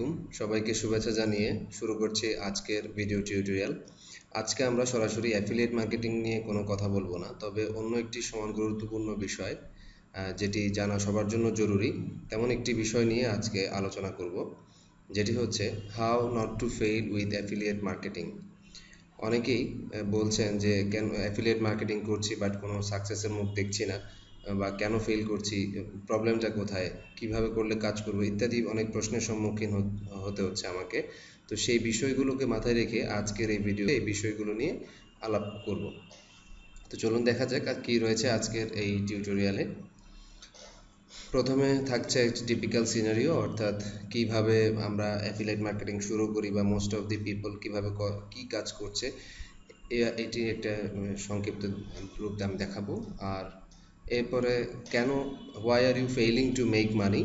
আলাইকুম। সবাইকে শুভেচ্ছা জানিয়ে শুরু করছি আজকের ভিডিও টিউটোরিয়াল আজকে আমরা সরাসরি অ্যাফিলিয়েট মার্কেটিং নিয়ে কোনো কথা বলব না, তবে অন্য একটি সমান গুরুত্বপূর্ণ বিষয় যেটি জানা সবার জন্য জরুরি, তেমন একটি বিষয় নিয়ে আজকে আলোচনা করব, যেটি হচ্ছে how not to fail with affiliate marketing অনেকেই বলছেন যে কেন অ্যাফিলিয়েট মার্কেটিং করছি বাট কোনো সাকসেসের মুখ দেখছি না। বা কেন ফেল করছি প্রবলেমটা কোথায়, কীভাবে করলে কাজ করব, ইত্যাদি অনেক প্রশ্নের সম্মুখীন হতে হচ্ছে আমাকে। তো সেই বিষয়গুলোকে মাথায় রেখে আজকের এই ভিডিও এই বিষয়গুলো নিয়ে আলাপ করব। তো চলুন দেখা যাক কী রয়েছে আজকের এই টিউটোরিয়ালে প্রথমে থাকছে একটি টিপিক্যাল সিনারিও অর্থাৎ কীভাবে আমরা অ্যাফিলাইট মার্কেটিং শুরু করি বা মোস্ট অফ দি পিপল কীভাবে কি কাজ করছে এটি একটা সংক্ষিপ্ত রূপে আমি দেখাবো। আর এরপরে কেন why are you failing to make money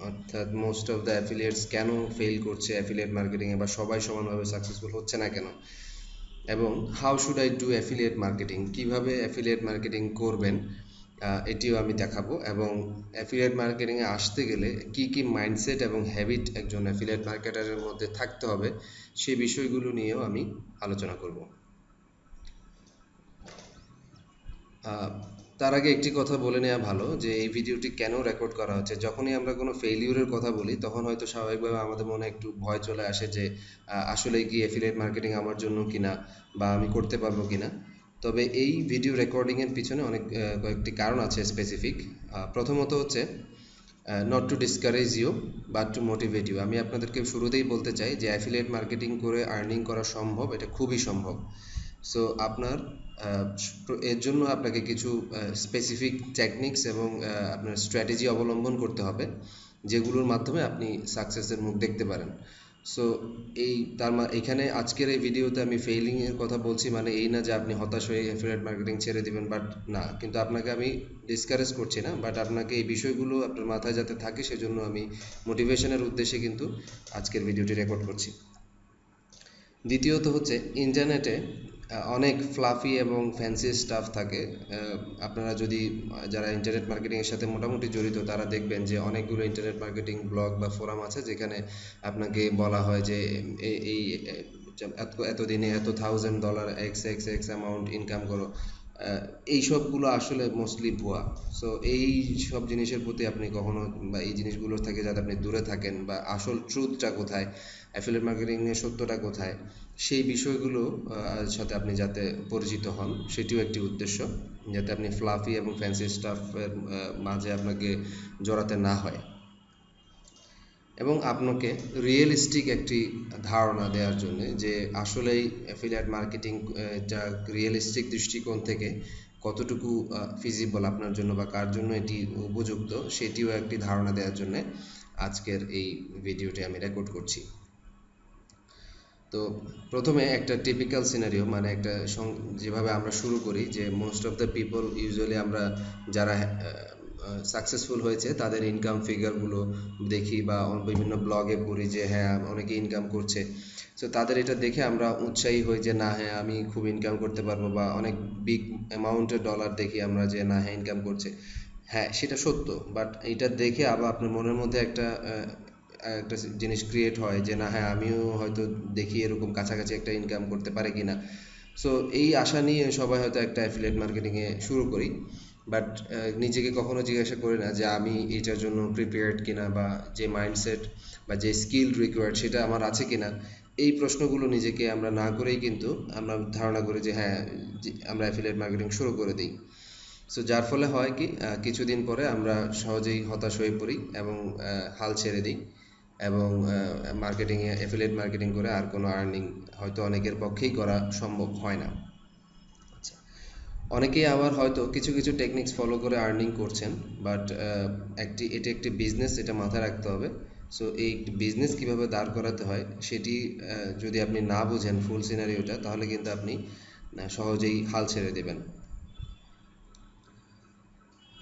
অর্থাৎ মোস্ট অফ দ্য অ্যাফিলিয়েটস কেন ফেল করছে অ্যাফিলিয়েট মার্কেটিংয়ে বা সবাই সমানভাবে সাকসেসফুল হচ্ছে না কেন? এবং how should I do affiliate marketing কীভাবে অ্যাফিলিয়েট মার্কেটিং করবেন? এটিও আমি দেখাবো। এবং অ্যাফিলিয়েট মার্কেটিংয়ে আসতে গেলে কি কি মাইন্ডসেট এবং হ্যাবিট একজন অ্যাফিলিয়েট মার্কেটারের মধ্যে থাকতে হবে সেই বিষয়গুলো নিয়েও আমি আলোচনা করব। তার আগে একটি কথা বলে নেওয়া ভালো যে, এই ভিডিওটি কেন রেকর্ড করা হচ্ছে? যখনই আমরা কোনো ফেলিউরের কথা বলি, তখন হয়তো স্বাভাবিকভাবে আমাদের মনে একটু ভয় চলে আসে যে আসলে কি অ্যাফিলিয়েট মার্কেটিং আমার জন্য কিনা বা আমি করতে পারব কিনা। তবে এই ভিডিও রেকর্ডিংয়ের পিছনে অনেক কয়েকটি কারণ আছে স্পেসিফিক প্রথমত হচ্ছে not to discourage you but to motivate you আমি আপনাদেরকে শুরুতেই বলতে চাই যে অ্যাফিলিয়েট মার্কেটিং করে আর্নিং করা সম্ভব, এটা খুবই সম্ভব। সো আপনার এর জন্য আপনাকে কিছু স্পেসিফিক টেকনিক্স এবং আপনার স্ট্র্যাটেজি অবলম্বন করতে হবে, যেগুলোর মাধ্যমে আপনি সাকসেসের মুখ দেখতে পারেন। সো এই, তার এখানে আজকের এই ভিডিওতে আমি ফেইলিংয়ের কথা বলছি মানে এই না যে আপনি হতাশ হয়ে অ্যাফিলিয়েট মার্কেটিং ছেড়ে দিবেন বাট না। কিন্তু আপনাকে আমি ডিসকারেজ করছি না বাট আপনাকে এই বিষয়গুলো আপনার মাথায় যাতে থাকে, সেজন্য আমি মোটিভেশনের উদ্দেশ্যে কিন্তু আজকের ভিডিওটি রেকর্ড করছি। দ্বিতীয়ত হচ্ছে ইন্টারনেটে অনেক ফ্লাফি এবং ফ্যান্সি স্টাফ থাকে। আপনারা যদি যারা ইন্টারনেট মার্কেটিংয়ের সাথে মোটামুটি জড়িত, তারা দেখবেন যে অনেকগুলো ইন্টারনেট মার্কেটিং ব্লগ বা ফোরাম আছে যেখানে আপনাকে বলা হয় যে এই এত, এতদিনে এত thousand dollar X X X amount income করো। এই সবগুলো আসলে মোস্টলি ভুয়া সো এই সব জিনিসের প্রতি আপনি কখনো বা এই জিনিসগুলোর থেকে যাতে আপনি দূরে থাকেন বা আসল ট্রুথটা কোথায় অ্যাফিলিয়েট মার্কেটিংয়ের সত্যটা কোথায়? সেই বিষয়গুলো সাথে আপনি যাতে পরিচিত হন, সেটিও একটি উদ্দেশ্য, যাতে আপনি ফ্লাফি এবং ফ্যান্সি স্টাফের মাঝে আপনাকে জড়াতে না হয়। এবং আপনাকে রিয়েলিস্টিক একটি ধারণা দেওয়ার জন্য যে আসলেই অ্যাফিলিয়েট মার্কেটিং যা রিয়েলিস্টিক দৃষ্টিকোণ থেকে কতটুকু ফিজিবল আপনার জন্য বা কার জন্য এটি উপযুক্ত, সেটিও একটি ধারণা দেওয়ার জন্য আজকের এই ভিডিওটি আমি রেকর্ড করছি। তো প্রথমে একটা টিপিক্যাল সিনারিও মানে একটা যেভাবে আমরা শুরু করি যে most of the people usually আমরা যারা সাকসেসফুল হয়েছে, তাদের ইনকাম ফিগারগুলো দেখি বা বিভিন্ন ব্লগে পড়ি যে হ্যাঁ অনেকে ইনকাম করছে। সো তাদের এটা দেখে আমরা উৎসাহী হই যে না হ্যাঁ আমি খুব ইনকাম করতে পারব বা অনেক বিগ অ্যামাউন্টের ডলার দেখি আমরা যে না হ্যাঁ ইনকাম করছে। হ্যাঁ সেটা সত্য বাট এটা দেখে আবার আপনার মনের মধ্যে একটা একটা জিনিস ক্রিয়েট হয় যে না হ্যাঁ আমিও হয়তো দেখি এরকম কাছাকাছি একটা ইনকাম করতে পারে কিনা। সো এই আশা নিয়ে সবাই হয়তো একটা অ্যাফিলিয়েট মার্কেটিংয়ে শুরু করি। বাট নিজেকে কখনো জিজ্ঞাসা করি না যে আমি এটার জন্য প্রিপেয়ার্ড কিনা বা যে মাইন্ডসেট বা যে স্কিল রিকোয়ার্ড সেটা আমার আছে কিনা। এই প্রশ্নগুলো নিজেকে আমরা না করেই কিন্তু আমরা ধারণা করি যে হ্যাঁ আমরা অ্যাফিলিয়েট মার্কেটিং শুরু করে দিই। সো যার ফলে হয় কি কিছুদিন পরে আমরা সহজেই হতাশ হয়ে পড়ি এবং হাল ছেড়ে দিই। এবং মার্কেটিংয়ে অ্যাফিলিয়েট মার্কেটিং করে আর কোনো আর্নিং হয়তো অনেকের পক্ষেই করা সম্ভব হয় না। আচ্ছা। অনেকেই আবার হয়তো কিছু কিছু টেকনিক্স ফলো করে আর্নিং করছেন বাট একটি, এটি একটি বিজনেস এটা মাথায় রাখতে হবে। সো এই বিজনেস কীভাবে দাঁড় করাতে হয়, সেটি যদি আপনি না বুঝেন ফুল সিনারিওটা তাহলে কিন্তু আপনি সহজেই হাল ছেড়ে দেবেন।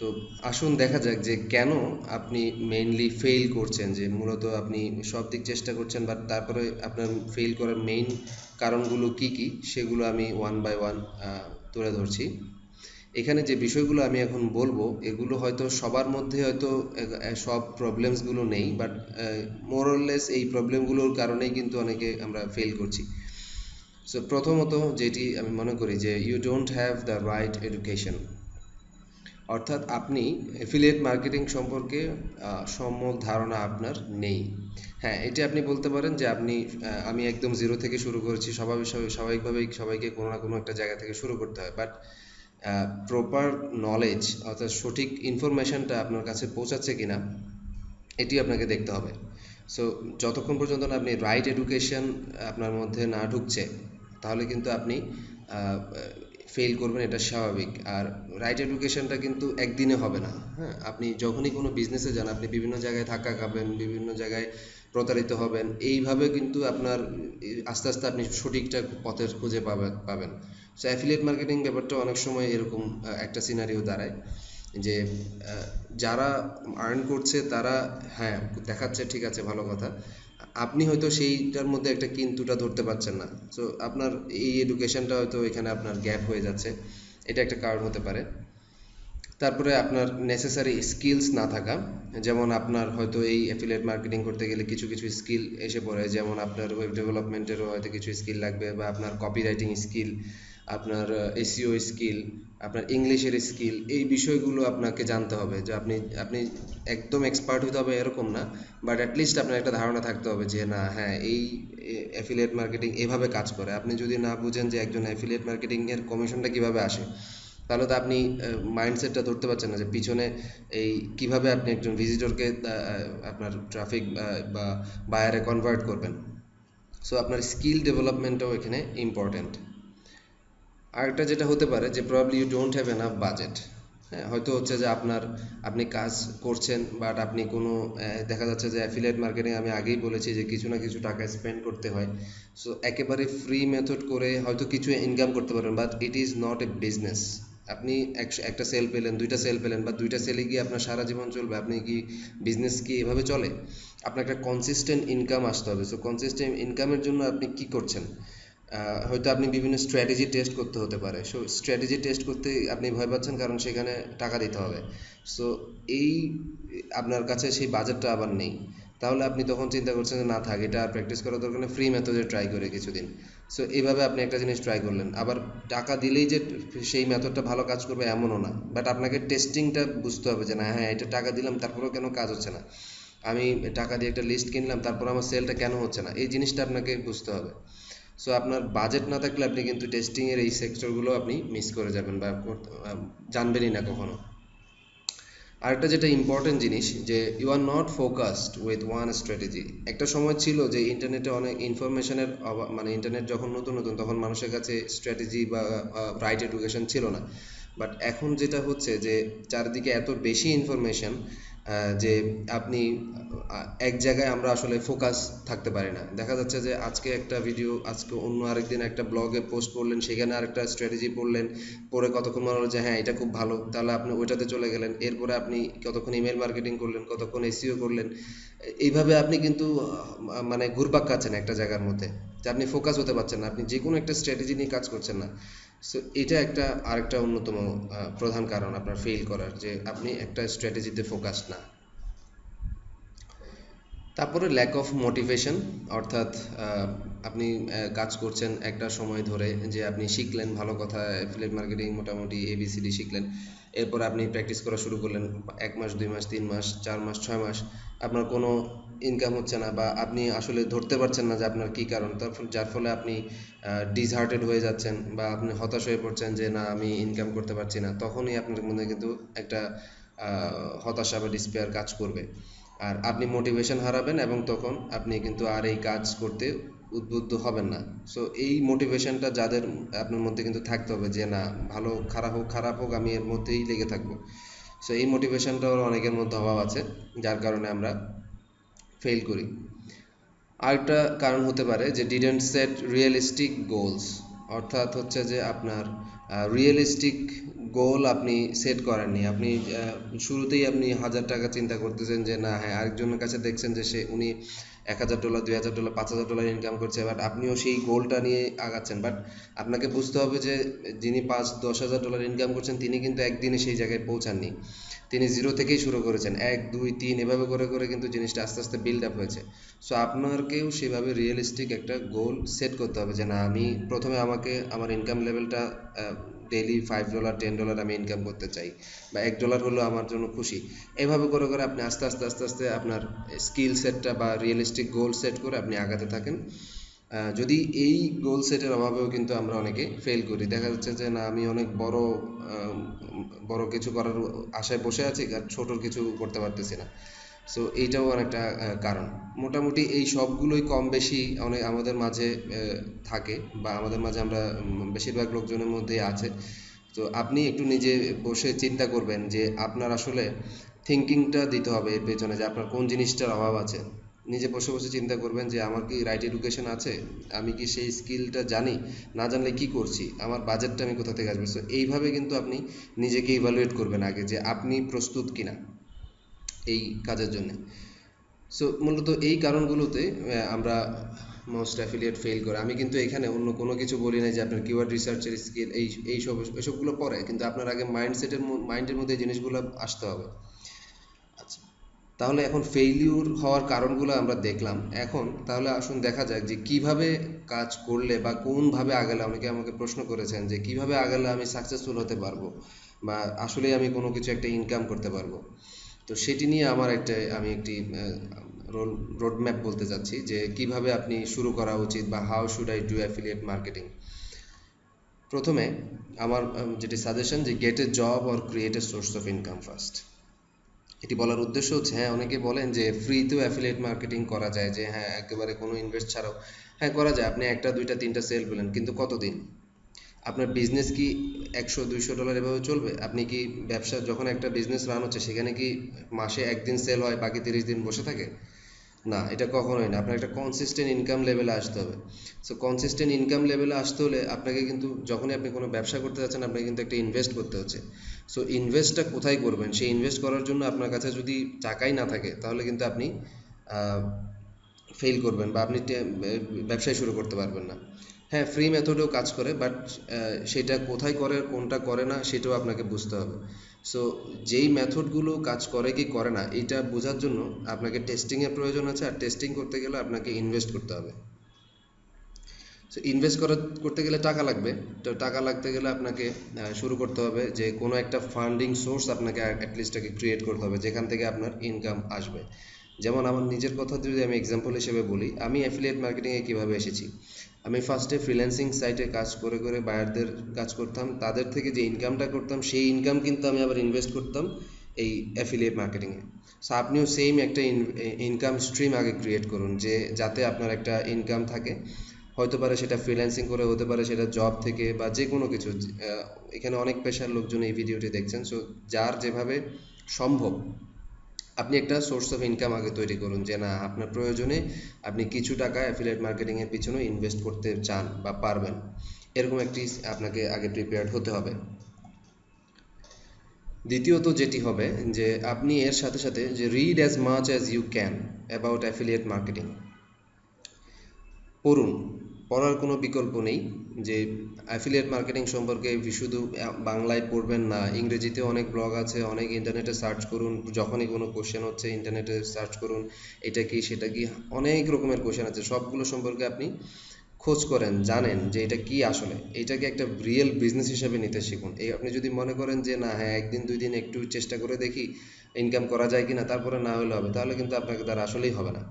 তো আসুন দেখা যাক যে কেন আপনি মেইনলি ফেল করছেন, যে মূলত আপনি সব দিক চেষ্টা করছেন বাট তারপরে আপনার ফেল করার মেইন কারণগুলো কি কি, সেগুলো আমি ওয়ান বাই ওয়ান তুলে ধরছি। এখানে যে বিষয়গুলো আমি এখন বলব, এগুলো হয়তো সবার মধ্যে হয়তো সব প্রবলেমসগুলো নেই বাট মোরলেস এই প্রবলেমগুলোর কারণেই কিন্তু অনেকে আমরা ফেল করছি। সো প্রথমত যেটি আমি মনে করি যে you don't have the right education অর্থাৎ আপনি অ্যাফিলিয়েট মার্কেটিং সম্পর্কে সম্যক ধারণা আপনার নেই। হ্যাঁ এটি আপনি বলতে পারেন যে আপনি আমি একদম জিরো থেকে শুরু করেছি স্বাভাবিক স্বাভাবিকভাবেই সবাইকে কোনো না কোনো একটা জায়গা থেকে শুরু করতে হয়। বাট প্রপার নলেজ অর্থাৎ সঠিক ইনফরমেশনটা আপনার কাছে পৌঁছাচ্ছে কিনা এটি আপনাকে দেখতে হবে। সো যতক্ষণ পর্যন্ত না আপনি রাইট এডুকেশন আপনার মধ্যে না ঢুকছে, তাহলে কিন্তু আপনি ফেল করবেন, এটা স্বাভাবিক। আর রাইট এডুকেশনটা কিন্তু একদিনে হবে না হ্যাঁ? আপনি যখনই কোনো বিজনেসে যান, আপনি বিভিন্ন জায়গায় ধাক্কা খাবেন, বিভিন্ন জায়গায় প্রতারিত হবেন, এইভাবে কিন্তু আপনার আস্তে আস্তে আপনি সঠিকটা পথের খুঁজে পাবেন পাবেন। সো অ্যাফিলিয়েট মার্কেটিং ব্যাপারটা অনেক সময় এরকম একটা সিনারিও দাঁড়ায় যে যারা আর্ন করছে, তারা হ্যাঁ দেখাচ্ছে, ঠিক আছে, ভালো কথা। আপনি হয়তো সেইটার মধ্যে একটা কিন্তুটা ধরতে পারছেন না। সো আপনার এই এডুকেশনটা হয়তো এখানে আপনার গ্যাপ হয়ে যাচ্ছে। এটা একটা কারণ হতে পারে। তারপরে আপনার নেসেসারি স্কিলস না থাকা, যেমন আপনার হয়তো এই অ্যাফিলিয়েট মার্কেটিং করতে গেলে কিছু কিছু স্কিল এসে পড়ে, যেমন আপনার ওয়েব ডেভেলপমেন্টেরও হয়তো কিছু স্কিল লাগবে বা আপনার কপি রাইটিং স্কিল আপনার এসিও স্কিল আপনার ইংলিশের স্কিল এই বিষয়গুলো আপনাকে জানতে হবে যে আপনি আপনি একদম এক্সপার্ট হতে হবে এরকম না বাট অ্যাটলিস্ট আপনার একটা ধারণা থাকতে হবে যে না হ্যাঁ এই অ্যাফিলিয়েট মার্কেটিং এভাবে কাজ করে। আপনি যদি না বুঝেন যে একজন অ্যাফিলিয়েট মার্কেটিংয়ের কমিশনটা কীভাবে আসে, তাহলে তো আপনি মাইন্ডসেটটা ধরতে পারছেন না যে পিছনে এই কীভাবে আপনি একজন ভিজিটরকে আপনার ট্রাফিক বা বায়ারে কনভার্ট করবেন। সো আপনার স্কিল ডেভেলপমেন্টটাও এখানে ইম্পর্ট্যান্ট আরেকটা যেটা হতে পারে যে probably you don't have enough budget হ্যাঁ হয়তো হচ্ছে যে আপনার, আপনি কাজ করছেন বাট আপনি কোনো দেখা যাচ্ছে যে অ্যাফিলিয়েট মার্কেটিং আমি আগেই বলেছি যে কিছু না কিছু টাকা স্পেন্ড করতে হয়। সো একেবারে ফ্রি মেথড করে হয়তো কিছু ইনকাম করতে পারেন but it is not a business আপনি একটা সেল পেলেন, দুইটা সেল পেলেন বা দুইটা সেলে গিয়ে আপনার সারা জীবন চলবে, আপনি কি বিজনেস কি এভাবে চলে? আপনার একটা কনসিস্টেন্ট ইনকাম আসতে হবে। সো কনসিস্টেন্ট ইনকামের জন্য আপনি কি করছেন? হয়তো আপনি বিভিন্ন স্ট্র্যাটেজি টেস্ট করতে হতে পারে। সো স্ট্র্যাটেজি টেস্ট করতে আপনি ভয় পাচ্ছেন কারণ সেখানে টাকা দিতে হবে। সো এই আপনার কাছে সেই বাজেটটা আবার নেই। তাহলে আপনি তখন চিন্তা করছেন যে, না, থাক, এটা প্র্যাকটিস করার দরকার নেই ফ্রি মেথডে ট্রাই করে কিছুদিন। সো এইভাবে আপনি একটা জিনিস ট্রাই করলেন। আবার টাকা দিলেই যে সেই মেথডটা ভালো কাজ করবে এমনও না। বাট আপনাকে টেস্টিংটা বুঝতে হবে যে, না হ্যাঁ এটা টাকা দিলাম, তারপরেও কেন কাজ হচ্ছে না? আমি টাকা দিয়ে একটা লিস্ট কিনলাম, তারপর আমার সেলটা কেন হচ্ছে না? এই জিনিসটা আপনাকে বুঝতে হবে। সো আপনার বাজেট না থাকলে আপনি কিন্তু টেস্টিংয়ের এই সেক্টরগুলো আপনি মিস করে যাবেন বা জানবেনই না কখনো। আরেকটা যেটা ইম্পর্টেন্ট জিনিস, যে you are not focused with one strategy একটা সময় ছিল যে ইন্টারনেটে অনেক ইনফরমেশনের মানে ইন্টারনেট যখন নতুন নতুন, তখন মানুষের কাছে স্ট্র্যাটেজি বা রাইট এডুকেশন ছিল না। বাট এখন যেটা হচ্ছে যে, চারিদিকে এত বেশি ইনফরমেশন যে আপনি এক জায়গায় আমরা আসলে ফোকাস থাকতে পারি না। দেখা যাচ্ছে যে আজকে একটা ভিডিও আজকে অন্য আরেকদিন একটা ব্লগে পোস্ট করলেন, সেখানে আরেকটা স্ট্র্যাটেজি পড়লেন, পরে কতক্ষণ মনে হলো যে হ্যাঁ এটা খুব ভালো, তাহলে আপনি ওইটাতে চলে গেলেন, এরপরে আপনি কতক্ষণ ইমেল মার্কেটিং করলেন, কতক্ষণ এসিও করলেন, এইভাবে আপনি কিন্তু মানে ঘুরপাক খাচ্ছেন একটা জায়গার মধ্যে, যে আপনি ফোকাস হতে পারছেন না, আপনি যে কোনো একটা স্ট্র্যাটেজি নিয়ে কাজ করছেন না। সো এটা একটা আরেকটা অন্যতম প্রধান কারণ আপনার ফেল করার, যে আপনি একটা স্ট্র্যাটেজিতে ফোকাস না। তারপরে ল্যাক অফ মোটিভেশন অর্থাৎ আপনি কাজ করছেন একটা সময় ধরে যে আপনি শিখলেন ভালো কথা অ্যাফিলিয়েট মার্কেটিং মোটামুটি এবিসিডি শিখলেন। এরপর আপনি প্র্যাকটিস করা শুরু করলেন, এক মাস, দুই মাস, তিন মাস, চার মাস, ছয় মাস। আপনার কোনো ইনকাম হচ্ছে না বা আপনি আসলে ধরতে পারছেন না যে আপনার কী কারণ, তার যার ফলে আপনি ডিসহার্টেড হয়ে যাচ্ছেন বা আপনি হতাশ হয়ে পড়ছেন যে না, আমি ইনকাম করতে পারছি না, তখনই আপনার মধ্যে কিন্তু একটা হতাশা বা ডিসপেয়ার কাজ করবে। আর আপনি মোটিভেশন হারাবেন এবং তখন আপনি কিন্তু আর এই কাজ করতে উদ্বুদ্ধ হবেন না। সো এই মোটিভেশনটা যাদের, আপনার মধ্যে কিন্তু থাকতে হবে যে না, ভালো, খারাপ হোক খারাপ হোক, আমি এর মধ্যেই লেগে থাকব। সো এই মোটিভেশনটাও অনেকের মধ্যে অভাব আছে, যার কারণে আমরা ফেল করি। আরেকটা কারণ হতে পারে যে ডিডেন্ট সেট রিয়েলিস্টিক গোলস অর্থাৎ হচ্ছে যে আপনার রিয়েলিস্টিক গোল আপনি সেট করেননি। আপনি শুরুতেই আপনি হাজার টাকা চিন্তা করতেছেন যে না হ্যাঁ আরেকজনের কাছে দেখছেন যে সে, উনি এক হাজার ডলার দুই হাজার ডলার পাঁচ হাজার ডলার ইনকাম করছে বাট আপনিও সেই গোলটা নিয়ে আগাচ্ছেন। বাট আপনাকে বুঝতে হবে যে যিনি পাঁচ, দশ হাজার ডলার ইনকাম করছেন, তিনি কিন্তু একদিনে সেই জায়গায় পৌঁছাননি। তিনি জিরো থেকেই শুরু করেছেন। এক, দুই, তিন, এভাবে করে করে কিন্তু জিনিসটা আস্তে আস্তে বিল্ড আপ হয়েছে। সো আপনাকেও সেভাবে রিয়েলিস্টিক একটা গোল সেট করতে হবে যে না, আমি প্রথমে আমাকে আমার ইনকাম লেভেলটা daily five dollar ten dollar আমি ইনকাম করতে চাই বা এক ডলার হলো আমার জন্য খুশি। এভাবে করে করে আপনি আস্তে আস্তে আস্তে আস্তে আপনার স্কিল সেটটা বা রিয়েলিস্টিক গোল সেট করে আপনি আগাতে থাকেন। যদি এই গোল সেটের অভাবেও কিন্তু আমরা অনেকে ফেল করি। দেখা যাচ্ছে যে, না, আমি অনেক বড় বড় কিছু করার আশায় বসে আছি আর ছোটোর কিছু করতে পারতেছি না। সো এইটাও অনেকটা কারণ। মোটামুটি এই সবগুলোই কম বেশি অনেক আমাদের মাঝে থাকে বা আমাদের মাঝে আমরা বেশিরভাগ লোকজনের মধ্যেই আছে। তো আপনি একটু নিজে বসে চিন্তা করবেন যে, আপনার আসলে থিঙ্কিংটা দিতে হবে এর পেছনে যে, আপনার কোন জিনিসটার অভাব আছে। নিজে বসে বসে চিন্তা করবেন যে আমার কি রাইট এডুকেশন আছে? আমি কি সেই স্কিলটা জানি? না জানলে কি করছি? আমার বাজেটটা আমি কোথা থেকে আসবে? সো এইভাবে কিন্তু আপনি নিজেকে ইভালুয়েট করবেন আগে যে আপনি প্রস্তুত কিনা এই কাজের জন্য। সো মূলত এই কারণগুলোতে আমরা মোস্ট অ্যাফিলিয়েট ফেল করে। আমি কিন্তু এখানে অন্য কোনো কিছু বলি না যে আপনার কিওয়ার্ড রিসার্চের স্কিল এই এইসব এসবগুলো পরে। কিন্তু আপনার আগে মাইন্ডসেটের মাইন্ডের মধ্যে এই জিনিসগুলো আসতে হবে। তাহলে এখন ফেইলিউর হওয়ার কারণগুলো আমরা দেখলাম। এখন তাহলে আসুন দেখা যাক যে কীভাবে কাজ করলে বা কোনভাবে আগালে অনেকে আমাকে প্রশ্ন করেছেন যে কীভাবে আগালে আমি সাকসেসফুল হতে পারব বা আসলে আমি কোনো কিছু একটা ইনকাম করতে পারব। তো সেটি নিয়ে আমার একটা, আমি একটি রোল রোডম্যাপ বলতে চাচ্ছি যে কীভাবে আপনি শুরু করা উচিত বা how should I do affiliate marketing প্রথমে আমার যেটি সাজেশন যে get a job or create a source of income first এটি বলার উদ্দেশ্য হচ্ছে হ্যাঁ অনেকে বলেন যে ফ্রিতেও অ্যাফিলিয়েট মার্কেটিং করা যায়, যে হ্যাঁ একেবারে কোনো ইনভেস্ট ছাড়াও। হ্যাঁ করা যায়। আপনি একটা, দুইটা, তিনটা সেল পেলেন, কিন্তু কতদিন? আপনার বিজনেস কি একশো, দুইশো ডলার এভাবে চলবে? আপনি কি ব্যবসা, যখন একটা বিজনেস রান হচ্ছে, সেখানে কি মাসে একদিন সেল হয়, বাকি তিরিশ দিন বসে থাকে? না, এটা কখনোই না। আপনার একটা কনসিস্টেন্ট ইনকাম লেভেলে আসতে হবে। সো কনসিস্টেন্ট ইনকাম লেভেলে আসতে হলে আপনাকে কিন্তু, যখনই আপনি কোনো ব্যবসা করতে যাচ্ছেন, আপনাকে কিন্তু একটা ইনভেস্ট করতে হচ্ছে। সো ইনভেস্টটা কোথায় করবেন? সেই ইনভেস্ট করার জন্য আপনার কাছে যদি টাকাই না থাকে, তাহলে কিন্তু আপনি ফেল করবেন বা আপনি ব্যবসায় শুরু করতে পারবেন না। হ্যাঁ ফ্রি মেথডেও কাজ করে বাট সেটা কোথায় করে, কোনটা করে না, সেটাও আপনাকে বুঝতে হবে। সো যেই মেথডগুলো কাজ করে কি করে না, এটা বোঝার জন্য আপনাকে টেস্টিংয়ের প্রয়োজন আছে, আর টেস্টিং করতে গেলে আপনাকে ইনভেস্ট করতে হবে। সো ইনভেস্ট করা করতে গেলে টাকা লাগবে। তো টাকা লাগতে গেলে আপনাকে শুরু করতে হবে যে কোনো একটা ফান্ডিং সোর্স আপনাকে অ্যাটলিস্টটাকে ক্রিয়েট করতে হবে, যেখান থেকে আপনার ইনকাম আসবে। যেমন আমার নিজের কথা যদি আমি এক্সাম্পল হিসেবে বলি, আমি অ্যাফিলিয়েট মার্কেটিংয়ে কীভাবে এসেছি? আমি ফার্স্টে ফ্রিল্যান্সিং সাইটে কাজ করে করে বায়ারদের কাজ করতাম, তাদের থেকে যে ইনকামটা করতাম, সেই ইনকাম কিন্তু আমি আবার ইনভেস্ট করতাম এই অ্যাফিলিয়েট মার্কেটিংয়ে সো আপনিও সেম একটা ইনকাম স্ট্রিম আগে ক্রিয়েট করুন, যে যাতে আপনার একটা ইনকাম থাকে। হয়তো পারে সেটা ফ্রিল্যান্সিং করে, হতে পারে সেটা জব থেকে বা যে কোনো কিছু এখানে অনেক পেশার লোকজন এই ভিডিওটি দেখছেন। সো যার যেভাবে সম্ভব, আপনি একটা সোর্স অফ ইনকাম আগে তৈরি করুন যে, না, আপনার প্রয়োজনে আপনি কিছু টাকা অ্যাফিলিয়েট মার্কেটিংয়ের পিছনে ইনভেস্ট করতে চান বা পারবেন। এরকম একটি আপনাকে আগে প্রিপেয়ার্ড হতে হবে। দ্বিতীয়ত যেটি হবে যে, আপনি এর সাথে সাথে যে read as much as you can about affiliate marketing পড়ুন। পড়ার কোনো বিকল্প নেই যে অ্যাফিলিয়েট মার্কেটিং সম্পর্কে শুধু বাংলায় পড়বেন না, ইংরেজিতে অনেক ব্লগ আছে, অনেক ইন্টারনেটে সার্চ করুন, যখনই কোনো কোশ্চেন হচ্ছে ইন্টারনেটে সার্চ করুন, এটা কি, সেটা কি, অনেক রকমের কোশ্চেন আছে, সবগুলো সম্পর্কে আপনি খোঁজ করেন, জানেন যে এটা কি আসলে। এটাকে একটা রিয়েল বিজনেস হিসেবে নিতে শিখুন। এই আপনি যদি মনে করেন যে না হ্যাঁ একদিন, দুই দিন একটু চেষ্টা করে দেখি ইনকাম করা যায় কিনা, তারপরে না হলে হবে, তাহলে কিন্তু আপনাকে তার আসলেই হবে না।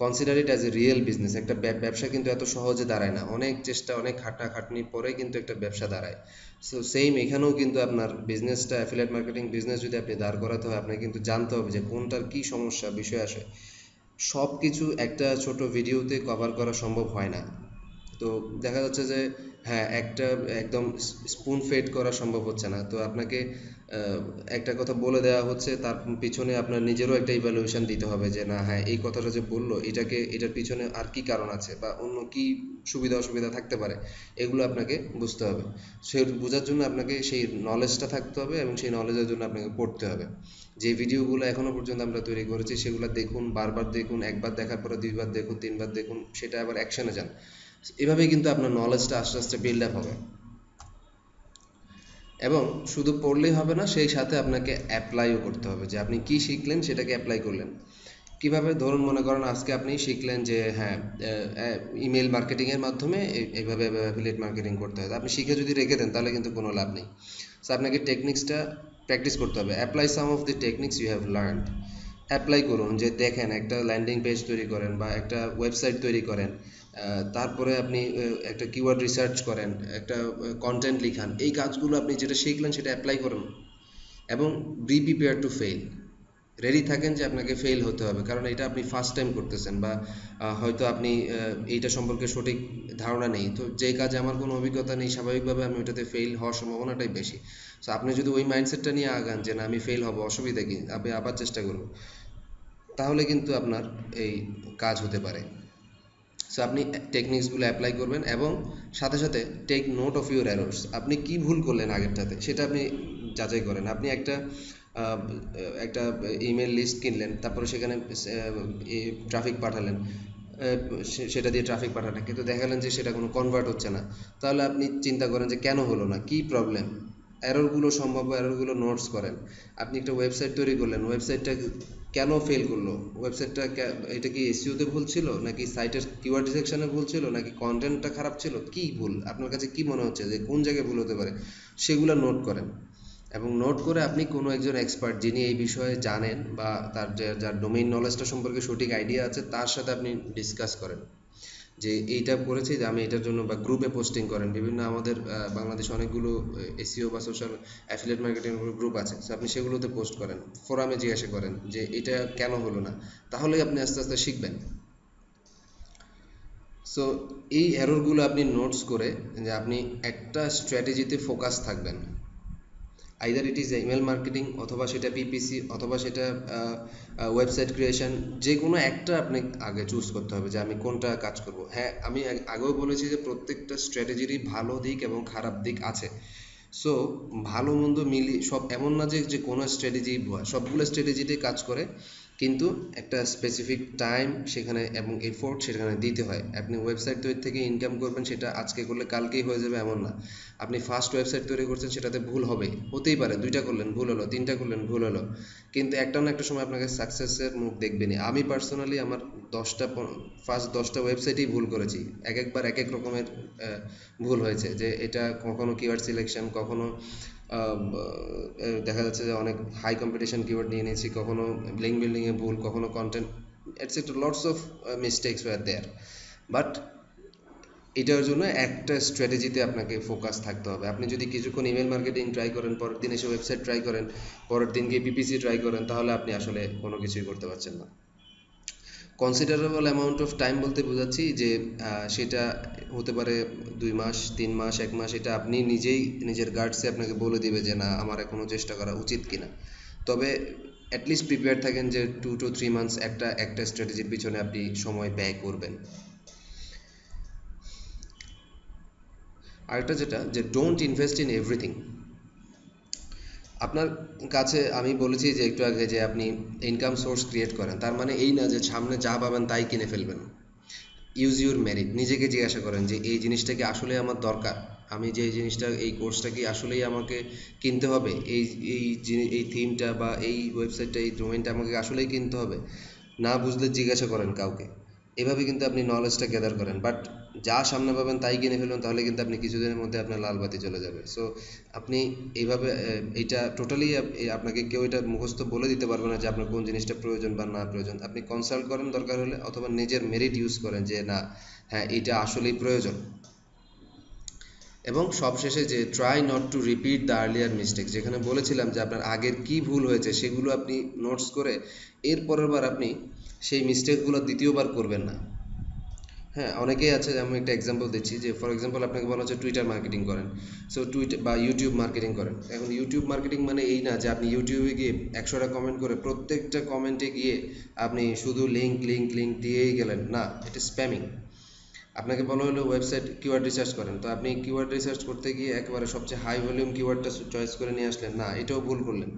Consider it as a real business একটা ব্যবসা কিন্তু এত সহজে দাঁড়ায় না। অনেক চেষ্টা, অনেক খাটা খাটনি পরে কিন্তু একটা ব্যবসা দাঁড়ায়। সো সেম এখানেও কিন্তু আপনার বিজনেসটা অ্যাফিলেট মার্কেটিং বিজনেস যদি আপনি দাঁড় করাতে হয়, আপনাকে কিন্তু জানতে হবে যে কোনটার কি সমস্যা, বিষয় আসে। সব কিছু একটা ছোট ভিডিওতে কভার করা সম্ভব হয় না। তো দেখা যাচ্ছে যে হ্যাঁ একটা একদম স্পুন ফেড করা সম্ভব হচ্ছে না। তো আপনাকে একটা কথা বলে দেওয়া হচ্ছে, তার পিছনে আপনার নিজেরও একটা ইভ্যালুয়েশন দিতে হবে যে, না হ্যাঁ এই কথাটা যে বলল, এটাকে, এটার পিছনে আর কি কারণ আছে বা অন্য কি সুবিধা অসুবিধা থাকতে পারে? এগুলো আপনাকে বুঝতে হবে। সে বোঝার জন্য আপনাকে সেই নলেজটা থাকতে হবে এবং সেই নলেজের জন্য আপনাকে পড়তে হবে। যে ভিডিওগুলো এখনও পর্যন্ত আমরা তৈরি করেছি, সেগুলো দেখুন, বারবার দেখুন, একবার দেখার পরে দুইবার দেখুন, তিনবার দেখুন, সেটা আবার অ্যাকশনে যান। এভাবেই কিন্তু আপনার নলেজটা আস্তে আস্তে বিল্ড আপ হবে। এবং শুধু পড়লেই হবে না, সেই সাথে আপনাকে অ্যাপ্লাইও করতে হবে যে আপনি কি শিখলেন সেটাকে অ্যাপ্লাই করলেন। কীভাবে ধরুন মনে করেন আজকে আপনি শিখলেন যে হ্যাঁ ইমেল মার্কেটিংয়ের মাধ্যমে এইভাবে অ্যাফিলিয়েট মার্কেটিং করতে হয়। আপনি শিখে যদি রেখে দেন, তাহলে কিন্তু কোনো লাভ নেই। সো আপনাকে টেকনিক্সটা প্র্যাকটিস করতে হবে। Apply some of the techniques you have learned apply করুন যে দেখেন, একটা ল্যান্ডিং পেজ তৈরি করেন বা একটা ওয়েবসাইট তৈরি করেন। তারপরে আপনি একটা কিওয়ার্ড রিসার্চ করেন, একটা কন্টেন্ট লিখান, এই কাজগুলো আপনি যেটা শিখলেন সেটা অ্যাপ্লাই করুন। এবং be prepare to fail ready থাকেন যে আপনাকে ফেল হতে হবে, কারণ এটা আপনি ফার্স্ট টাইম করতেছেন বা হয়তো আপনি এইটা সম্পর্কে সঠিক ধারণা নেই। তো যে কাজে আমার কোনো অভিজ্ঞতা নেই, স্বাভাবিকভাবে আমি ওইটাতে ফেল হওয়ার সম্ভাবনাটাই বেশি। সো আপনি যদি ওই মাইন্ডসেটটা নিয়ে আগান যে না, আমি ফেল হব, অসুবিধা কি? আপনি আবার চেষ্টা করব তাহলে কিন্তু আপনার এই কাজ হতে পারে। সো আপনি টেকনিক্সগুলো অ্যাপ্লাই করবেন এবং সাথে সাথে take note of your errors আপনি কি ভুল করলেন আগেরটাতে, সেটা আপনি যাচাই করেন। আপনি একটা একটা ইমেল লিস্ট কিনলেন, তারপরে সেখানে ট্রাফিক পাঠালেন সেটা দিয়ে ট্রাফিক পাঠালেন, কিন্তু দেখালেন যে সেটা কোনো কনভার্ট হচ্ছে না। তাহলে আপনি চিন্তা করেন যে কেন হলো না, কি প্রবলেম এররগুলো সম্ভাব্য এররগুলো নোটস করেন। আপনি একটা ওয়েবসাইট তৈরি করলেন ওয়েবসাইটটা কেন ফেল করল? ওয়েবসাইটটা এটা কি এসিওতে ভুল ছিল? নাকি সাইটের কিওয়ার্ড সেকশনে ভুল ছিল? নাকি কন্টেন্টটা খারাপ ছিল? কি ভুল? আপনার কাছে কি মনে হচ্ছে যে কোন জায়গায় ভুল হতে পারে? সেগুলো নোট করেন। এবং নোট করে আপনি কোনো একজন এক্সপার্ট যিনি এই বিষয়ে জানেন বা তার যার ডোমেইন নলেজটা সম্পর্কে সঠিক আইডিয়া আছে, তার সাথে আপনি ডিসকাস করেন। যে এইটা করেছি যে আমি এটার জন্য বা গ্রুপে পোস্টিং করেন। বিভিন্ন আমাদের বাংলাদেশে অনেকগুলো এসিও বা সোশ্যাল অ্যাফিলিয়েট মার্কেটিং গ্রুপ আছে। আপনি সেগুলোতে পোস্ট করেন ফোরামে জিজ্ঞাসা করেন যে এটা কেন হলো না? তাহলেই আপনি আস্তে আস্তে শিখবেন। সো এই এররগুলো আপনি নোটস করে যে আপনি একটা স্ট্র্যাটেজিতে ফোকাস থাকবেন। Either it is email marketing অথবা সেটা পিপিসি অথবা সেটা ওয়েবসাইট ক্রিয়েশন যে কোনো একটা আপনি আগে চুজ করতে হবে যে আমি কোনটা কাজ করব। হ্যাঁ আমি আগেও বলেছি যে প্রত্যেকটা স্ট্র্যাটেজিরই ভালো দিক এবং খারাপ দিক আছে। সো ভালো মন্দ মিলি সব, এমন না যে কোনো স্ট্র্যাটেজি সবগুলো স্ট্র্যাটেজিতেই কাজ করে। কিন্তু একটা স্পেসিফিক টাইম সেখানে এবং এফোর্ট সেখানে দিতে হয়। আপনি ওয়েবসাইট তৈরি থেকে ইনকাম করবেন সেটা আজকে করলে কালকেই হয়ে যাবে এমন না। আপনি ফার্স্ট ওয়েবসাইট তৈরি করছেন সেটাতে ভুল হবে। হতেই পারে, দুইটা করলেন, ভুল হলো, তিনটা করলেন, ভুল হলো। কিন্তু একটা না একটা সময় আপনাকে সাকসেসের মুখ দেখবেনই। আমি পার্সোনালি আমার দশটা ফার্স্ট দশটা ওয়েবসাইটেই ভুল করেছি। এক একবার এক এক রকমের ভুল হয়েছে যে এটা কখনো কিওয়ার্ড সিলেকশন কখনো দেখা যাচ্ছে যে অনেক হাই কম্পিটিশন কিওয়ার্ড নিয়ে নিয়েছি, কখনো লিঙ্ক বিল্ডিংয়ে ভুল, কখনো content etcetera lots of mistakes were there but এটার জন্য একটা স্ট্র্যাটেজিতে আপনাকে ফোকাস থাকতে হবে। আপনি যদি কিছুক্ষণ ইমেল মার্কেটিং ট্রাই করেন, পরের দিন এসে ওয়েবসাইট ট্রাই করেন, পরের দিন গিয়ে পিপিসি ট্রাই করেন, তাহলে আপনি আসলে কোনো কিছুই করতে পারছেন না। কনসিডারেবল অ্যামাউন্ট অফ টাইম বলতে বোঝাচ্ছি যে সেটা হতে পারে দুই মাস, তিন মাস, এক মাস, এটা আপনি নিজেই নিজের গার্ডসে আপনাকে বলে দিবে যে, না, আমার এখনও চেষ্টা করা উচিত কিনা। তবে অ্যাটলিস্ট প্রিপেয়ার থাকেন যে টু টু থ্রি মান্থস একটা একটা স্ট্র্যাটেজির পিছনে আপনি সময় ব্যয় করবেন। আরেকটা যেটা, যে ডোন্ট ইনভেস্ট ইন এভরিথিং আপনার কাছে আমি বলেছি যে একটু আগে যে আপনি ইনকাম সোর্স ক্রিয়েট করেন, তার মানে এই না যে সামনে যা পাবেন তাই কিনে ফেলবেন। ইউজ ইউর মেরিট নিজেকে জিজ্ঞাসা করেন যে এই জিনিসটা কি আসলে আমার দরকার? আমি যে জিনিসটা, এই কোর্সটা কি আসলেই আমাকে কিনতে হবে? এই এই এই থিমটা বা এই ওয়েবসাইটটা এই ডোমেনটা আমাকে আসলেই কিনতে হবে? না বুঝলে জিজ্ঞাসা করেন কাউকে। এভাবে কিন্তু আপনি নলেজটা গ্যাদার করেন। বাট যা সামনে পাবেন তাই কিনে ফেলবেন তাহলে কিন্তু আপনি কিছুদিনের মধ্যে আপনার লাল বাতি চলে যাবে। সো আপনি এইভাবে এইটা টোটালি আপনাকে কেউ এটা মুখস্থ বলে দিতে পারবে না যে আপনার কোন জিনিসটা প্রয়োজন বা না প্রয়োজন। আপনি কনসাল্ট করেন দরকার হলে, অথবা নিজের মেরিট ইউজ করেন যে, না হ্যাঁ এটা আসলেই প্রয়োজন। এবং সবশেষে যে try not to repeat the earlier mistake যেখানে বলেছিলাম যে, আপনার আগের কি ভুল হয়েছে সেগুলো আপনি নোটস করে এর পরের বার আপনি সেই মিস্টেকগুলো দ্বিতীয়বার করবেন না। হ্যাঁ অনেকেই আছে, আমি একটা এক্সাম্পল দিচ্ছি যে ফর এক্সাম্পল আপনাকে বলা হচ্ছে টুইটার মার্কেটিং করেন। সো টুইটার বা ইউটিউব মার্কেটিং করেন। এখন ইউটিউব মার্কেটিং মানে এই না যে, আপনি ইউটিউবে গিয়ে একশোটা কমেন্ট করে প্রত্যেকটা কমেন্টে গিয়ে আপনি শুধু লিঙ্ক লিঙ্ক লিঙ্ক দিয়েই গেলেন। না এটা স্প্যামিং আপনাকে বলা হলো ওয়েবসাইট কিওয়ার্ড রিসার্চ করেন। তো আপনি কিওয়ার্ড রিসার্চ করতে গিয়ে একেবারে সবচেয়ে হাই ভলিউম কিওয়ার্ডটা চয়েস করে নিয়ে আসলেন। না, এটাও ভুল করলেন।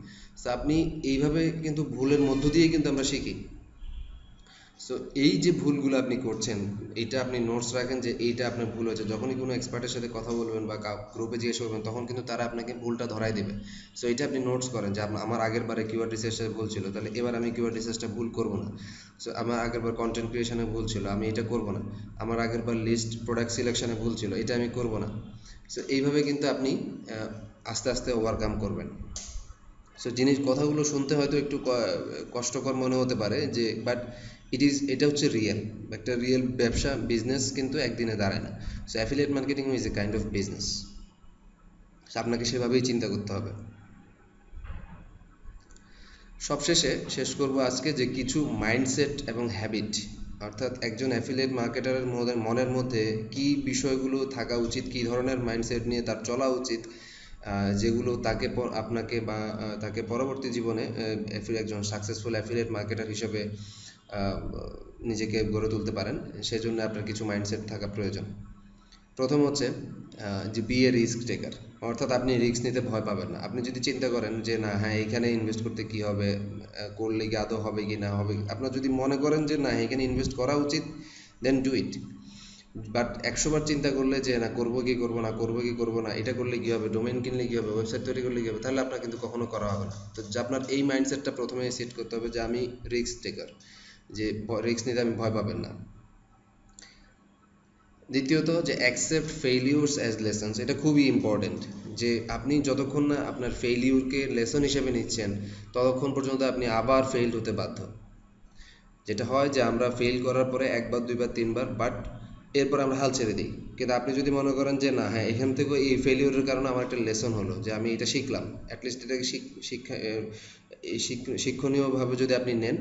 তো আপনি এইভাবে কিন্তু ভুলের মধ্য দিয়ে কিন্তু আমরা শিখি। সো এই যে ভুলগুলো আপনি করছেন এইটা আপনি নোটস রাখেন যে এইটা আপনার ভুল হয়েছে। যখনই কোনো এক্সপার্টের সাথে কথা বলবেন বা গ্রুপে জিজ্ঞেস করবেন, তখন কিন্তু তারা আপনাকে ভুলটা ধরাই দেবে। সো এটা আপনি নোটস করেন যে আমার আগের বারে কিওয়ার্ড রিসার্চে ভুল ছিল, তাহলে এবার আমি কিওয়ার্ড রিসার্চটা ভুল করব না। সো আমার আগের বার কন্টেন্ট ক্রিয়েশনে ভুল ছিল, আমি এটা করব না। আমার আগের বার লিস্ট প্রোডাক্ট সিলেকশনে ভুল ছিল, এটা আমি করব না। সো এইভাবে কিন্তু আপনি আস্তে আস্তে ওভারকাম করবেন। সো জিনিস, কথাগুলো শুনতে হয়তো একটু কষ্টকর মনে হতে পারে যে বাট ইট ইজ এটা হচ্ছে রিয়েল একটা রিয়েল ব্যবসা বিজনেস কিন্তু একদিনে দাঁড়ায় না। So affiliate marketing is a kind of business আপনাকে সেভাবেই চিন্তা করতে হবে। সবশেষে শেষ করব আজকে যে কিছু মাইন্ডসেট এবং হ্যাবিট অর্থাৎ একজন অ্যাফিলিয়েট মার্কেটারের মধ্যে মনের মধ্যে কি বিষয়গুলো থাকা উচিত, কি ধরনের মাইন্ডসেট নিয়ে তার চলা উচিত যেগুলো তাকে আপনাকে বা তাকে পরবর্তী জীবনে একজন সাকসেসফুল অ্যাফিলিয়েট মার্কেটার হিসেবে নিজেকে গড়ে তুলতে পারেন, সেজন্য আপনার কিছু মাইন্ডসেট থাকা প্রয়োজন। প্রথম হচ্ছে যে বি এ রিস্ক টেকার অর্থাৎ আপনি রিস্ক নিতে ভয় পাবেন না। আপনি যদি চিন্তা করেন যে, না হ্যাঁ এখানে ইনভেস্ট করতে কি হবে? করলে কি আদৌ হবে কি না হবে? আপনার যদি মনে করেন যে, না, এখানে ইনভেস্ট করা উচিত দেন ডু ইট বাট একশোবার চিন্তা করলে যে, না, করব কি করব না, করব কি করব না, এটা করলে কি হবে? ডোমেন কিনলে কি হবে? ওয়েবসাইট তৈরি করলে কি হবে? তাহলে আপনার কিন্তু কখনো করা হবে না। তো আপনার এই মাইন্ডসেটটা প্রথমে সেট করতে হবে যে, আমি রিস্ক টেকার যে রিস্ক নিতে আমি ভয় পাবেন না। দ্বিতীয়ত যে অ্যাকসেপ্ট ফেইলিউরস অ্যাজ লেসন্স এটা খুবই ইম্পর্টেন্ট যে আপনি যতক্ষণ না আপনার ফেইলিউরকে লেসন হিসেবে নিচ্ছেন, ততক্ষণ পর্যন্ত আপনি আবার ফেইল হতে বাধ্য। যেটা হয় যে আমরা ফেল করার পরে একবার, দুইবার, তিনবার বাট এরপর আমরা হাল ছেড়ে দিই। কিন্তু আপনি যদি মনে করেন যে না হ্যাঁ এখান থেকে এই ফেলিওরের কারণে আমার একটা লেসন হলো, যে আমি এটা শিখলাম অ্যাটলিস্ট এটাকে শিক্ষা শিক্ষণীয়ভাবে যদি আপনি নেন,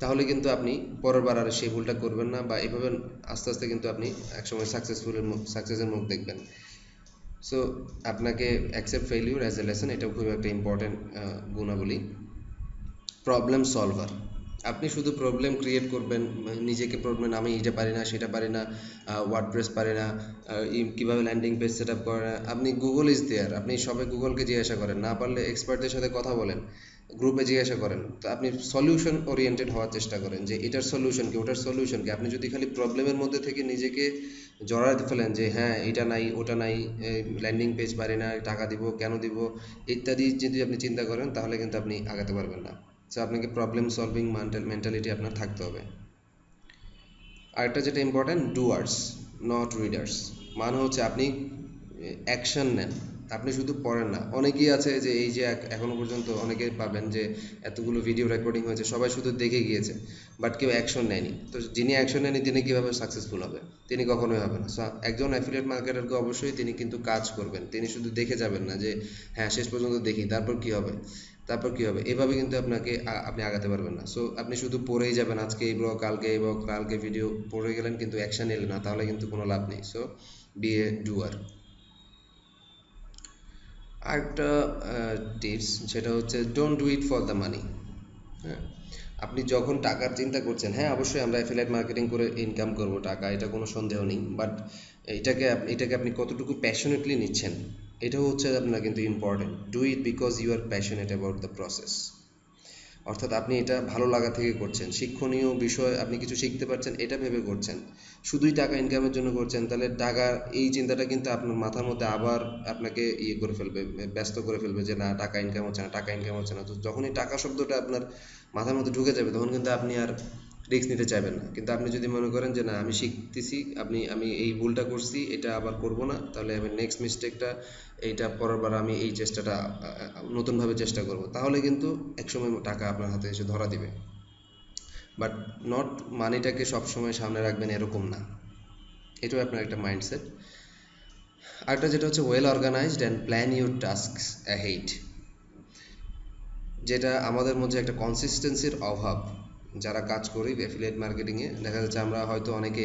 তাহলে কিন্তু আপনি পরের বার আর সেই ভুলটা করবেন না বা এভাবে আস্তে আস্তে কিন্তু আপনি একসময় সাকসেসফুলের সাকসেসের মুখ দেখবেন। সো আপনাকে accept failure as a lesson এটাও খুব একটা ইম্পর্টেন্ট গুণাবলী। প্রবলেম সলভার আপনি শুধু প্রবলেম ক্রিয়েট করবেন, নিজেকে প্রবলেম আমি এটা পারি না, সেটা পারি না ওয়ার্ডপ্রেস পারি না কীভাবে ল্যান্ডিং পেজ সেট আপ করে, আপনি গুগল ইজ দেয়ার আপনি সবে গুগলকে জিজ্ঞাসা করেন, না পারলে এক্সপার্টদের সাথে কথা বলেন। গ্রুপে জিজ্ঞাসা করেন, তো আপনি সলিউশন ওরিয়েন্টেড হওয়ার চেষ্টা করেন যে এটার সলিউশন কি, ওটার সলিউশন কি? আপনি যদি খালি প্রবলেমের মধ্যে থেকে নিজেকে জড়াতে ফেলেন যে হ্যাঁ এটা নাই, ওটা নাই ল্যান্ডিং পেজ পারি না, টাকা দিব, কেন দিব, ইত্যাদি যদি আপনি চিন্তা করেন, তাহলে কিন্তু আপনি আগাতে পারবেন না। সো আপনাকে প্রবলেম সলভিং মেন্টালিটি আপনার থাকতে হবে। আরেকটা যেটা ইম্পর্ট্যান্ট ডুয়ার্স নট রিডার্স মানে হচ্ছে আপনি অ্যাকশন নেন। আপনি শুধু পড়েন না, অনেকেই আছে যে এই যে এখনও পর্যন্ত অনেকেই পাবেন যে এতগুলো ভিডিও রেকর্ডিং হয়েছে, সবাই শুধু দেখে গিয়েছে বাট কেউ অ্যাকশন নেয়নি। তো যিনি অ্যাকশন নেয়নি তিনি কীভাবে সাকসেসফুল হবে? তিনি কখনোই হবে না। সো একজন অ্যাফিলিয়েট মার্কেটারকে অবশ্যই তিনি কিন্তু কাজ করবেন। তিনি শুধু দেখে যাবেন না যে হ্যাঁ শেষ পর্যন্ত দেখি, তারপর কি হবে? তারপর কি হবে? এভাবে কিন্তু আপনাকে আপনি আগাতে পারবেন না। সো আপনি শুধু পড়েই যাবেন, আজকে এই ব্লগ কালকে এই ব্লগ কালকে ভিডিও পড়ে গেলেন কিন্তু অ্যাকশন এলেন না, তাহলে কিন্তু কোনো লাভ নেই। সো বি এ ডুয়ার আরেকটা টিপস সেটা হচ্ছে don't do it for the money হ্যাঁ? আপনি যখন টাকার চিন্তা করছেন হ্যাঁ অবশ্যই আমরা অ্যাফিলাইট মার্কেটিং করে ইনকাম করব টাকা, এটা কোনো সন্দেহ নেই বাট এটাকে এটাকে আপনি কতটুকু প্যাশনেটলি নিচ্ছেন, এটাও হচ্ছে আপনার কিন্তু important do it because you are passionate about the process অর্থাৎ আপনি এটা ভালো লাগা থেকে করছেন। শিক্ষণীয় বিষয় আপনি কিছু শিখতে পারছেন, এটা ভেবে করছেন। শুধুই টাকা ইনকামের জন্য করছেন, তাহলে টাকা, এই চিন্তাটা কিন্তু আপনার মাথার মধ্যে আবার আপনাকে ইয়ে করে ফেলবে, ব্যস্ত করে ফেলবে যে না, টাকা ইনকাম হচ্ছে না, টাকা ইনকাম হচ্ছে না। তো যখনই টাকা শব্দটা আপনার মাথার মধ্যে ঢুকে যাবে, তখন কিন্তু আপনি আর রিস্ক নিতে চাইবেন না। কিন্তু আপনি যদি মনে করেন যে, না, আমি শিখতেছি, আপনি, আমি এই ভুলটা করছি, এটা আবার করব না, তাহলে আমি নেক্সট মিস্টেকটা এইটা পরের বার আমি এই চেষ্টাটা নতুনভাবে চেষ্টা করব। তাহলে কিন্তু একসময় টাকা আপনার হাতে এসে ধরা দিবে। বাট নট মানিটাকে সবসময় সামনে রাখবেন এরকম না। এটাও আপনার একটা মাইন্ডসেট আরেকটা যেটা হচ্ছে well organised and plan your task ahead যেটা আমাদের মধ্যে একটা কনসিস্টেন্সির অভাব। যারা কাজ করি অ্যাফিলিয়েট মার্কেটিংয়ে দেখা যাচ্ছে আমরা হয়তো অনেকে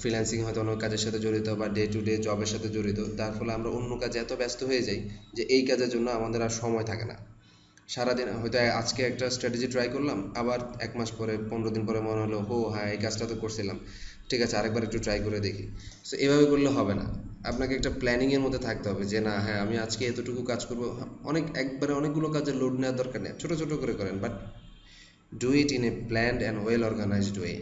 ফ্রিল্যান্সিং হয়তো অন্য কাজের সাথে জড়িত বা ডে টু ডে জবের সাথে জড়িত, তার ফলে আমরা অন্য কাজে এত ব্যস্ত হয়ে যাই যে এই কাজের জন্য আমাদের আর সময় থাকে না। সারাদিন হয়তো আজকে একটা স্ট্র্যাটেজি ট্রাই করলাম, আবার এক মাস পরে, পনেরো দিন পরে মনে হলো, হো হ্যাঁ এই কাজটা তো করছিলাম, ঠিক আছে, আরেকবার একটু ট্রাই করে দেখি। সো এভাবে করলে হবে না। আপনাকে একটা প্ল্যানিংয়ের মধ্যে থাকতে হবে যে, না হ্যাঁ আমি আজকে এতটুকু কাজ করব। অনেক, একবারে অনেকগুলো কাজের লোড নেওয়ার দরকার নেই। ছোটো ছোটো করে করেন but do it in a planned and well organised way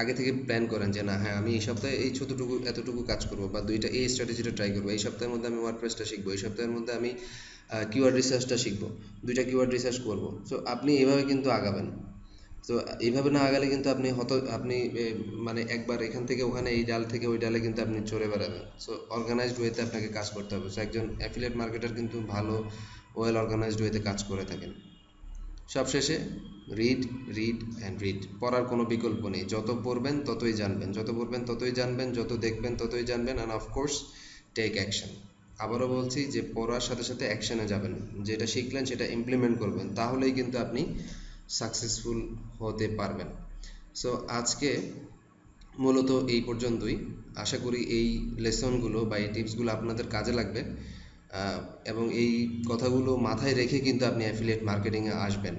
আগে থেকে প্ল্যান করেন যে না হ্যাঁ আমি এই সপ্তাহে এই ছোটোটুকু, এতটুকু কাজ করব বা দুইটা এই স্ট্র্যাটেজিটা ট্রাই করব, এই সপ্তাহের মধ্যে আমি ওয়ার্ডপ্রেসটা শিখব, এই সপ্তাহের মধ্যে আমি কিওয়ার্ড রিসার্চটা শিখব, দুইটা কিওয়ার্ড রিসার্চ করব। সো আপনি এভাবে কিন্তু আগাবেন। তো এইভাবে না আগালে কিন্তু আপনি হত, আপনি মানে একবার এখান থেকে ওখানে এই ডাল থেকে ওই ডালে কিন্তু আপনি চড়ে বেড়াবেন। সো অর্গানাইজড ওয়েতে আপনাকে কাজ করতে হবে। সো একজন অ্যাফিলিয়েট মার্কেটার কিন্তু ভালো ওয়েল অর্গানাইজড ওয়েতে কাজ করে থাকেন। সবশেষে রিড রিড অ্যান্ড রিড পড়ার কোনো বিকল্প নেই। যত পড়বেন, ততই জানবেন। যত পড়বেন, ততই জানবেন। যত দেখবেন, ততই জানবেন। অ্যান্ড অফকোর্স টেক অ্যাকশন আবারও বলছি যে, পড়ার সাথে সাথে অ্যাকশনে যাবেন। যেটা শিখলেন, সেটা ইমপ্লিমেন্ট করবেন। তাহলেই কিন্তু আপনি সাকসেসফুল হতে পারবেন। সো আজকে মূলত এই পর্যন্তই। আশা করি এই লেসনগুলো বা এই টিপসগুলো আপনাদের কাজে লাগবে। এবং এই কথাগুলো মাথায় রেখে কিন্তু আপনি অ্যাফিলিয়েট মার্কেটিংয়ে আসবেন।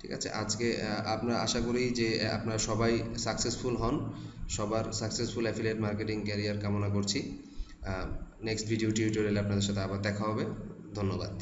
ঠিক আছে? আজকে আপনার আশা করি যে আপনারা সবাই সাকসেসফুল হন। সবার সাকসেসফুল অ্যাফিলিয়েট মার্কেটিং ক্যারিয়ার কামনা করছি। নেক্সট ভিডিও টিউটোরিয়ালে আপনাদের সাথে আবার দেখা হবে। ধন্যবাদ।